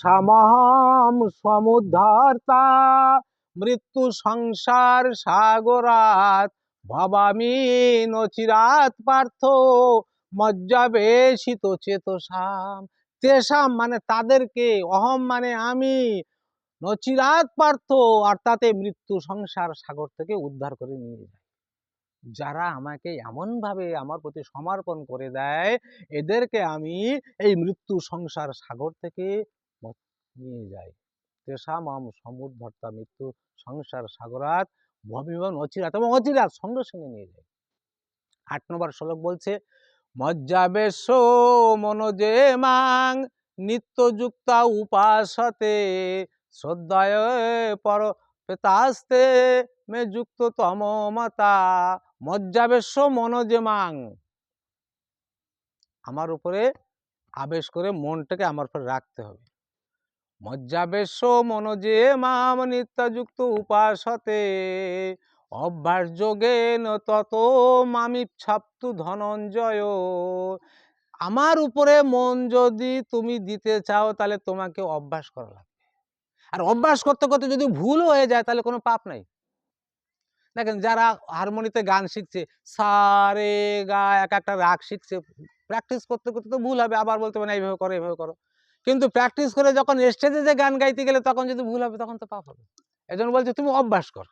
তেষামহম সমুদ্ধর্তা মৃত্যু সংসার সাগরাত ভবামি নচিরাত পার্থ মজ্জাবেশিত চেতসাম তেষাম মানে তাদেরকে অহম মানে আমি নচিরাত পার্থ অর্থাৎ মৃত্যু সংসার সাগর থেকে উদ্ধার করে নিয়ে যায় যারা আমাকে এমনভাবে আমার প্রতি সমর্পণ করে দেয় এদেরকে আমি এই মৃত্যু সংসার সাগর থেকে নিয়ে যাই তেষাম আম মৃত্যু সংসার সাগরাত ভবিমান অচিরাত এবং অচিরাত সঙ্গে সঙ্গে নিয়ে যায়। আট নম্বর শ্লোক বলছে মজ্জাবেশ মনোজে মাং নিত্যযুক্তা উপাসতে শ্রদ্ধায় পর পেতাস্তে মে যুক্ত তম মতা। মজ্জাবেশ মনোজে মাং। আমার উপরে আবেশ করে মনটাকে আমার উপরে রাখতে হবে। মজ্জাবেশ মনোজে মাম নিত্যযুক্ত উপাসতে। অভ্যাস যোগে তত মামি ছাপ্তু ধনঞ্জয়। আমার উপরে মন যদি তুমি দিতে চাও, তাহলে তোমাকে অভ্যাস করা লাগবে। আর অভ্যাস করতে করতে যদি ভুল হয়ে যায়, তাহলে কোনো পাপ নাই। দেখেন, যারা হারমোনিতে গান শিখছে, সারে গা এক একটা রাগ শিখছে, প্র্যাকটিস করতে করতে তো ভুল হবে, আবার বলতে না, এইভাবে করো এইভাবে করো। কিন্তু প্র্যাকটিস করে যখন স্টেজে যে গান গাইতে গেলে তখন যদি ভুল হবে, তখন তো পাপ হবে। এজন্য বলছে, তুমি অভ্যাস করো।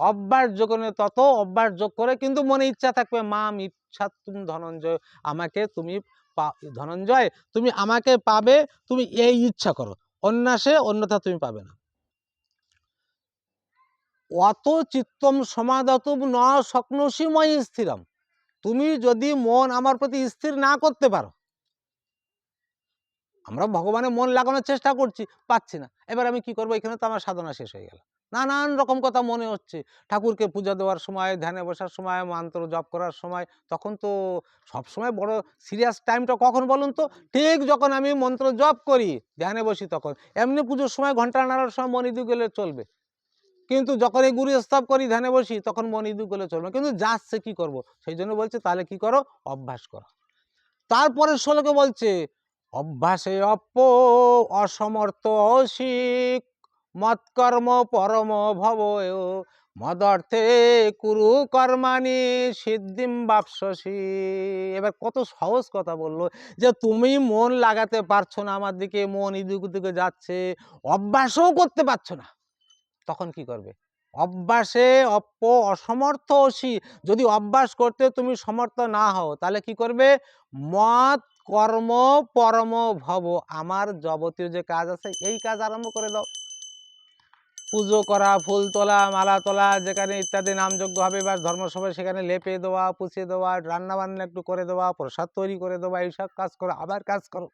অভ্যাস যোগ তত অভ্যাস যোগ করে কিন্তু মনে ইচ্ছা থাকবে মাম ইচ্ছা তুমি ধনঞ্জয়, আমাকে তুমি ধনঞ্জয়, তুমি আমাকে পাবে, তুমি এই ইচ্ছা করো। অন্যাসে অন্যথা তুমি পাবে না। অত চিত্তম সমাদতুম ন স্বপ্নসীময় স্থিরম। তুমি যদি মন আমার প্রতি স্থির না করতে পারো আমরা ভগবানের মন লাগানোর চেষ্টা করছি, পাচ্ছি না। এবার আমি কি করব? এখানে তো আমার সাধনা শেষ হয়ে গেল। নানান রকম কথা মনে হচ্ছে। ঠাকুরকে পূজা দেওয়ার সময়, ধ্যানে বসার সময়, মন্ত্র জপ করার সময়, তখন তো সব সময় বড় সিরিয়াস টাইমটা কখন বলুন তো? ঠিক যখন আমি মন্ত্র জপ করি, ধ্যানে বসি তখন। এমনি পুজোর সময় ঘণ্টা নাড়ার সময় মন ইদু গেলে চলবে। কিন্তু যখন এই গুরু করি, ধ্যানে বসি, তখন মন ইদু গেলে চলবে কিন্তু যাচ্ছে কি করব? সেই জন্য বলছে, তাহলে কি করো? অভ্যাস করো। তারপরে শ্লোকে বলছে অভ্যাসে অপ্প, অসমর্থ, অসিক। মৎকর্ম, পরম ভব মদর্থে কুরু কর্মাণি, সিদ্ধিম বাপসি এবার কত সহজ কথা বলল যে, তুমি মন লাগাতে পারছ না, আমার দিকে মন ইদিক দিকে যাচ্ছে। অভ্যাসও করতে পারছ না। তখন কি করবে? অভ্যাসে অপ্প অসমর্থ অসি যদি অভ্যাস করতে তুমি সমর্থ না হও, তাহলে কি করবে? মত, কর্ম, পরম ভব। আমার যাবতীয় যে কাজ আছে, এই কাজ আরম্ভ করে দাও। পুজো করা, ফুল তোলা, মালা তোলা, যেখানে ইত্যাদি নামযোগ্য হবে, বা ধর্মসভায় সেখানে লেপে দেওয়া পুছিয়ে দেওয়া রান্না বান্না একটু করে দেওয়া, প্রসাদ তৈরি করে দেওয়া, এইসব কাজ করো, আবার কাজ করো।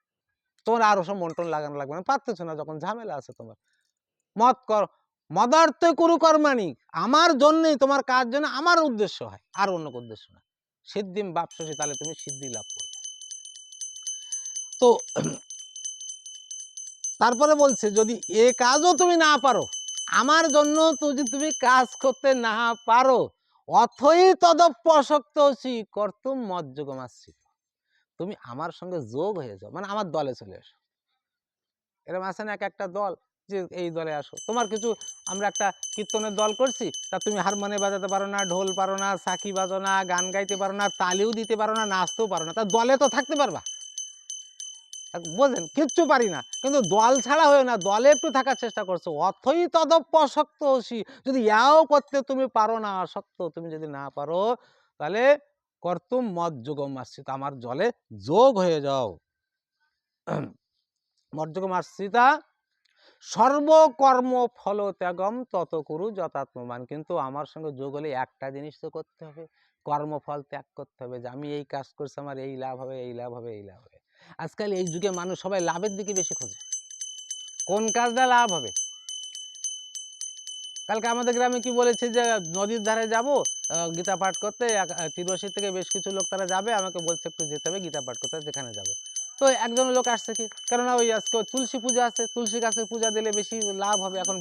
তোমার আর ওসব মন্টন লাগানো লাগবে না, পারতেছো না যখন, ঝামেলা আছে তোমার। মত কর মদার্থে কুরু কর্মাণি আমার জন্যই, তোমার কাজ যেন আমার উদ্দেশ্য হয়, আর অন্য উদ্দেশ্য না। সিদ্ধিম বাপসি তাহলে তুমি সিদ্ধি লাভ করবে। তো তারপরে বলছে, যদি এ কাজও তুমি না পারো, আমার জন্য যদি তুমি কাজ করতে না পারো, অথই তদপ্য অশক্ত হচ্ছি কর্তুম মজ্জগম আসছি তুমি আমার সঙ্গে যোগ হয়ে যাও মানে আমার দলে চলে এসো। এরকম আছে না এক একটা দল? যে এই দলে আসো। তোমার কিছু, আমরা একটা কীর্তনের দল করছি, তা তুমি হারমোনিয়াম বাজাতে পারো না, ঢোল পারো না, সাকি বাজো না, গান গাইতে পারো না, তালিও দিতে পারো না, নাচতেও পারো না, তা দলে তো থাকতে পারবা। বোঝেন, কিচ্ছু পারি না, কিন্তু দল ছাড়া হয়ে না, দলে একটু থাকার চেষ্টা করছ, অথই তদপ্য অশক্ত হসি যদি ইয়াও করতে তুমি পারো না অশক্ত তুমি যদি না পারো, তাহলে কর্তুম মদ যোগম আসছি আমার জলে যোগ হয়ে যাও। মজ্জগম আশ্রিতা সর্বকর্ম ফল ত্যাগম তত করু যথাত্মমান কিন্তু আমার সঙ্গে যোগ হলে একটা জিনিস তো করতে হবে কর্মফল ত্যাগ করতে হবে যে আমি এই কাজ করছি আমার এই লাভ হবে এই লাভ হবে এই লাভ হবে। আজকাল এই যুগে মানুষ সবাই লাভের দিকে বেশি খোঁজে। কোন কাজটা লাভ হবে? কালকে আমাদের গ্রামে কি বলেছে যে নদীর ধারে যাব গীতা পাঠ করতে আহ, থেকে বেশ কিছু লোক তারা যাবে আমাকে বলছে একটু যেতে হবে গীতা পাঠ করতে যেখানে যাব। তো একজন লোক আসছে কি কেননা ওই আজকে তুলসী পূজা আছে তুলসী গাছের পূজা দিলে বেশি লাভ হবে এখন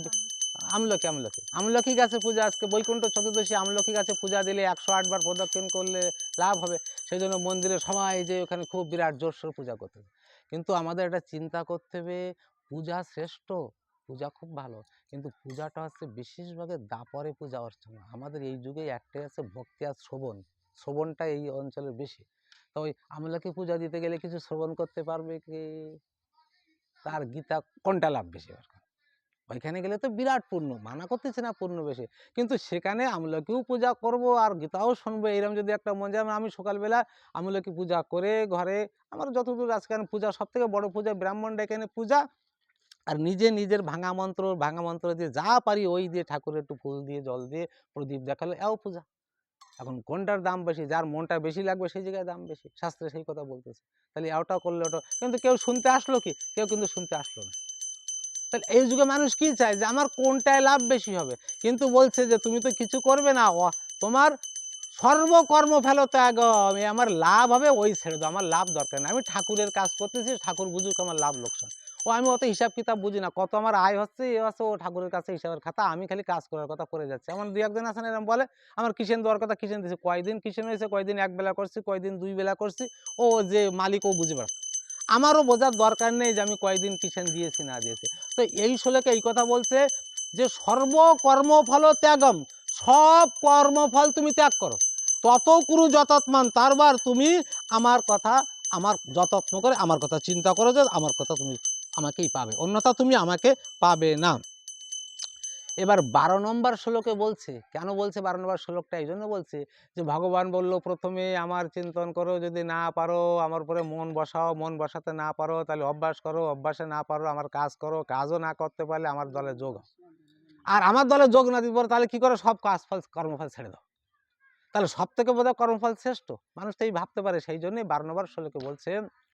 আমলকি আমলকি। আমলকি গাছের পূজা আজকে বৈকুণ্ঠ চতুর্দশী আমলকি গাছে পূজা দিলে একশো আটবার প্রদক্ষিণ করলে লাভ হবে সেই জন্য মন্দিরে সবাই যে ওখানে খুব বিরাট জোরসোর পূজা করতে হবে কিন্তু আমাদের এটা চিন্তা করতে হবে পূজা শ্রেষ্ঠ পূজা খুব ভালো কিন্তু পূজাটা হচ্ছে বিশেষভাবে দাপরে পূজা অর্চনা। আমাদের এই যুগে একটাই আছে ভক্তি আর শ্রবণ শ্রবণটা এই অঞ্চলে বেশি। তো ওই আমলাকে পূজা দিতে গেলে কিছু শ্রবণ করতে পারবে কি? তার গীতা কোনটা লাভ বেশি ওইখানে গেলে তো বিরাট পূর্ণ, মানা করতেছে না পূর্ণ বেশি। কিন্তু সেখানে আমলকিও পূজা করব আর গীতাও শুনব এরকম যদি একটা মন যায়, আমি সকালবেলা আমলকি পূজা করে ঘরে, আমার যতদূর আজকাল পূজা সব থেকে বড় পূজা ব্রাহ্মণ এনে পূজা। আর নিজে নিজের ভাঙা মন্ত্র ভাঙা মন্ত্র দিয়ে যা পারি, ওই দিয়ে ঠাকুরের একটু ফুল দিয়ে, জল দিয়ে, প্রদীপ দেখালে, এও পূজা। এখন কোনটার দাম বেশি? যার মনটা বেশি লাগবে সেই জায়গায় দাম বেশি। শাস্ত্রে সেই কথা বলতেছে। তাহলে ওটা করলে ওটা কিন্তু কেউ শুনতে আসলো কি? কেউ কিন্তু শুনতে আসলো না। তাহলে এই যুগে মানুষ কি চায়? যে আমার কোনটায় লাভ বেশি হবে? কিন্তু বলছে যে, তুমি তো কিছু করবে না। তোমার সর্বকর্ম ফেলো ত্যাগ আমি, আমার লাভ হবে ওই ছেড়ে দাও। আমার লাভ দরকার না আমি ঠাকুরের কাজ করতেছি। ঠাকুর বুঝুক আমার লাভ লোকসান। ও আমি অত হিসাব কিতাব বুঝি না। কত আমার আয় হচ্ছে, এ হচ্ছে ও ঠাকুরের কাছে হিসাবের খাতা, আমি খালি কাজ করার কথা করে যাচ্ছি। আমার দু একজন আছেন এরকম বলে, আমার কিচেন দেওয়ার কথা কিচেন দিয়েছে কয়দিন কিচেন হয়েছে, কয়দিন এক বেলা করছি, কয়দিন দুই বেলা করছি, ও যে মালিক, ও বুঝে আমারও বোঝার দরকার নেই যে আমি কয়দিন কিচেন দিয়েছি, না দিয়েছি। তো এই শোলেকে এই কথা বলছে যে, সর্বকর্মফল ত্যাগম, সব কর্মফল তুমি ত্যাগ করো। তত কুরু যতৎমান, তারবার তুমি আমার কথা, আমার যতত্ন করে আমার কথা চিন্তা করো যে, আমার কথা তুমি আমাকেই পাবে। অন্যথা তুমি আমাকে পাবে না। এবার বারো নম্বর শ্লোকে বলছে, কেন বলছে বারো নম্বর শ্লোকটা? এই জন্য বলছে যে, ভগবান বলল, প্রথমে আমার চিন্তন করো, যদি না পারো, আমার উপরে মন বসাও, মন বসাতে না পারো, তাহলে অভ্যাস করো, অভ্যাসে না পারো, আমার কাজ করো, কাজও না করতে পারলে আমার দলে যোগ। আর আমার দলে যোগ না দিতে পারো, তাহলে কি করো? সব কাজ ফল, কর্মফল ছেড়ে দাও। তাহলে সব থেকে বোধহয় কর্মফল শ্রেষ্ঠ। মানুষ তো এই ভাবতে পারে, সেই জন্যই বারো নম্বর শ্লোকে বলছে